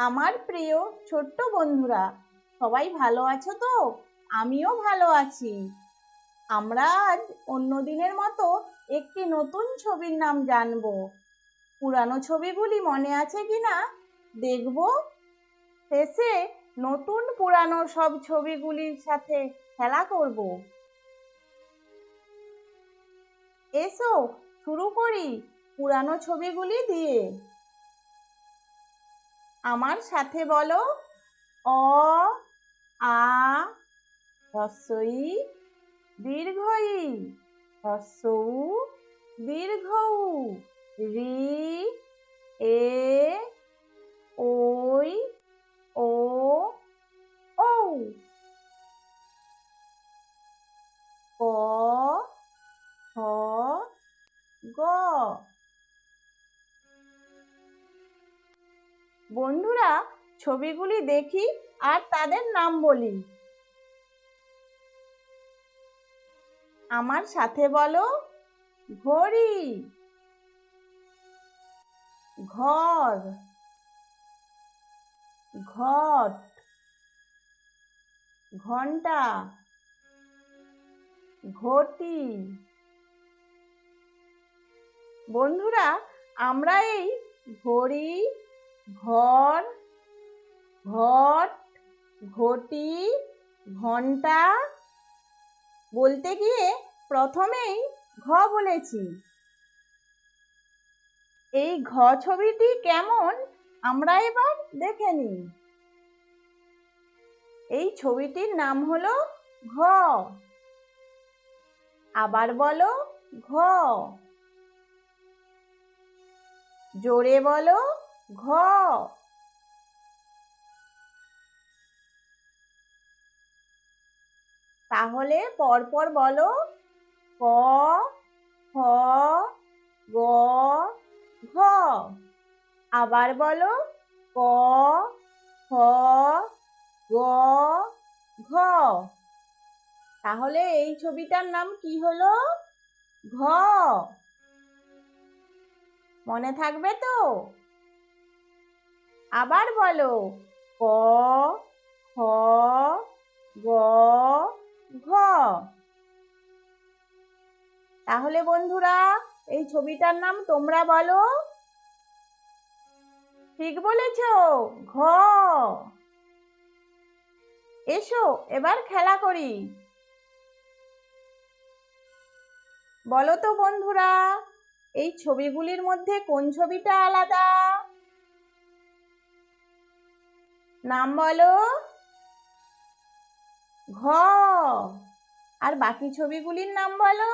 আমার প্রিয় ছোট্ট বন্ধুরা, সবাই ভালো আছো তো? আমিও ভালো আছি। আমরা আজ অন্য দিনের মতো একটি নতুন ছবির নাম জানব। পুরানো ছবিগুলি মনে আছে কি না দেখব। শেষে নতুন পুরানো সব ছবিগুলির সাথে খেলা করব। এসো, শুরু করি পুরানো ছবিগুলি দিয়ে। আমার সাথে বলো অ আ হ্রস্বই দীর্ঘই হ্রস্বউ দীর্ঘউ রি এ ও বন্ধুরা, ছবিগুলি দেখি আর তাদের নাম বলি। আমার সাথে বলো, ঘড়ি। ঘর। ঘট। ঘণ্টা ঘটি। বন্ধুরা, আমরা এই ঘড়ি ঘর, ঘট, ঘটি ঘণ্টা বলতে গিয়ে প্রথমেই ঘ বলেছি। এই ঘ ছবিটি কেমন আমরা এবার দেখে নিই। এই ছবিটির নাম হলো ঘ। আবার বলো ঘ। জোরে বলো ঘ। তাহলে পরপর বলো। ক, খ, গ, ঘ। আবার বলো। ক, খ, গ, ঘ। তাহলে এই ছবিটার নাম কি হলো? ঘ। মনে থাকবে তো? আবার বলো। ক, খ, গ, ঘ। তাহলে বন্ধুরা, এই ছবিটার নাম তোমরা বলো। ঠিক বলেছ? ঘ। এসো, এবার খেলা করি। বলো তো বন্ধুরা, এই ছবিগুলির মধ্যে কোন ছবিটা আলাদা? নাম বলো। ঘ। আর বাকি ছবিগুলির নাম বলো।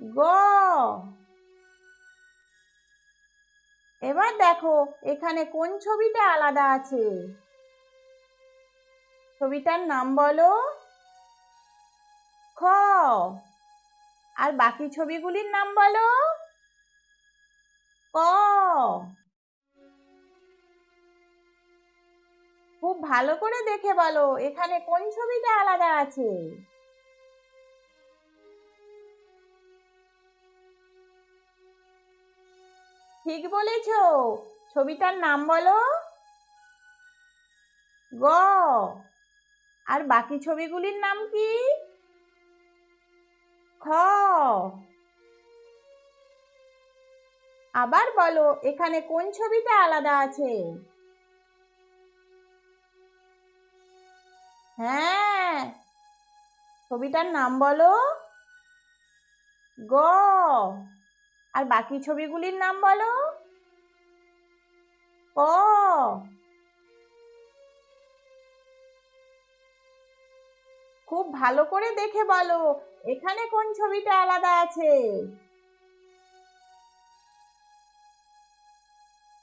গ। এবার দেখো, এখানে কোন ছবিটা আলাদা আছে? ছবিটার নাম বলো। খ। আর বাকি ছবিগুলির নাম বলো। ক। খুব ভালো করে দেখে বলো, এখানে কোন ছবিটা আলাদা আছে? ঠিক বলেছ, ছবিটার নাম বলো। গ। আর বাকি ছবিগুলির নাম কি? খ। আবার বলো, এখানে কোন ছবিটা আলাদা আছে? হ্যাঁ। ছবিটার নাম বলো? গ। আর বাকি ছবিগুলির নাম বলো? ক। খুব ভালো করে দেখে বলো, এখানে কোন ছবিটা আলাদা আছে?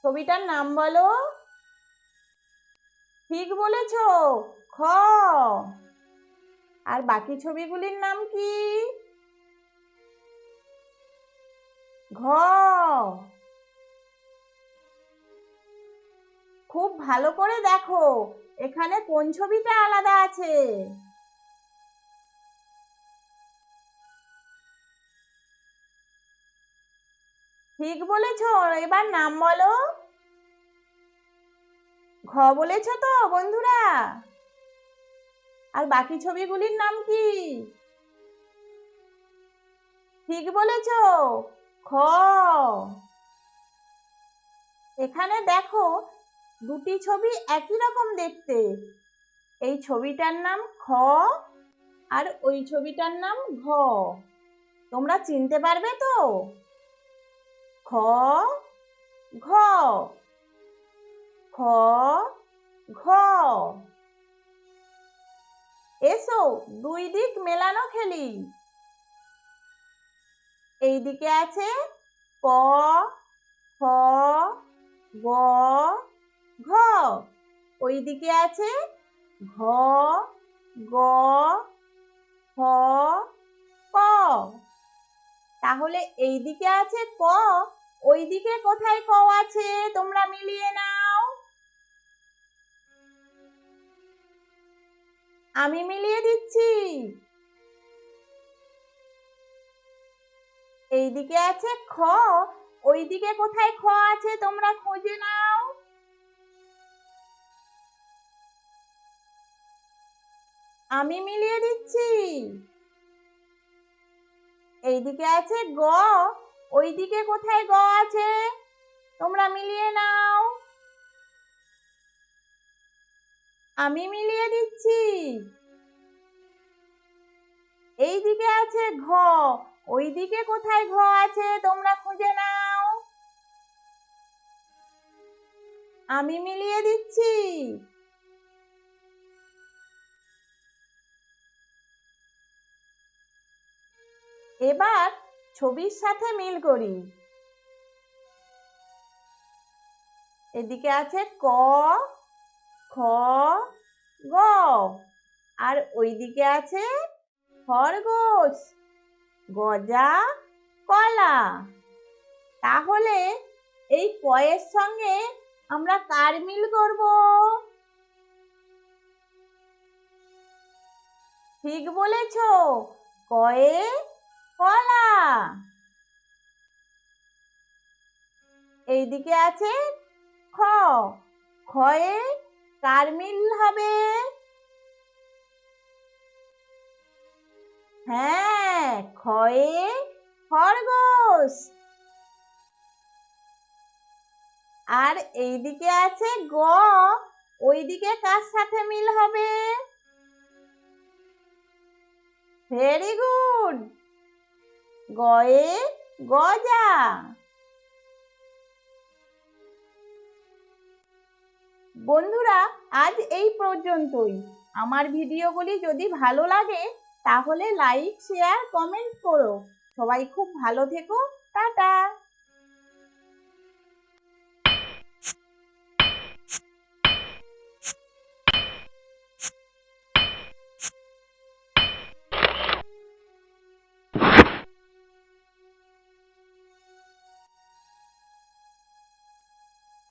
ছবিটার নাম বলো? ঠিক বলেছ। খ। আর বাকি ছবিগুলির নাম কি? ঘ। খুব ভালো করে দেখো, এখানে কোন ছবিটা আলাদা আছে? ঠিক বলেছ, এবার নাম বলো। ঘ বলেছ তো বন্ধুরা? আর বাকি ছবিগুলির নাম কি? ঠিক বলেছ। খ। এখানে দেখো, দুটি ছবি একই রকম দেখতে। এই ছবিটার নাম খ আর ওই ছবিটার নাম ঘ। তোমরা চিনতে পারবে তো? খ, ঘ খ ঘ। এসো, দুই দিক মেলানো খেলি। এই দিকে আছে ক, খ, গ, ঘ। ওই দিকে আছে ঘ, গ, হ, ক। তাহলে এই দিকে আছে ক ওই দিকে কোথায় ক আছে তোমরা মিলিয়ে নাও। আমি মিলিয়ে দিচ্ছি। এইদিকে আছে খ। ওইদিকে কোথায় খ আছে তোমরা খুঁজে নাও। আমি মিলিয়ে দিচ্ছি। এইদিকে আছে গ। ওইদিকে কোথায় গ আছে? তোমরা মিলিয়ে নাও। আমি মিলিয়ে দিচ্ছি। এইদিকে আছে ঘ। ওইদিকে কোথায় ঘ আছে তোমরা খুঁজে নাও। আমি মিলিয়ে দিচ্ছি। এবার ছবির সাথে মিল করি। এদিকে আছে ক। গ। আর ওইদিকে আছে খরগোশ, গজা, কলা। তাহলে এই কয়ের সঙ্গে আমরা কার মিল করব? ঠিক বলেছ কয়ে কলা। এইদিকে আছে খ খয়ে কার মিল হবে। হ্যাঁ খয়ে খরগোশ। আর এইদিকে আছে গ, ওইদিকে কার সাথে মিল হবে? ভেরি গুড গয়ে গজা। বন্ধুরা, আজ এই পর্যন্তই। আমার ভিডিওগুলি যদি ভালো লাগে, তাহলে লাইক শেয়ার কমেন্ট করো। সবাই খুব ভালো থেকো। টাটা!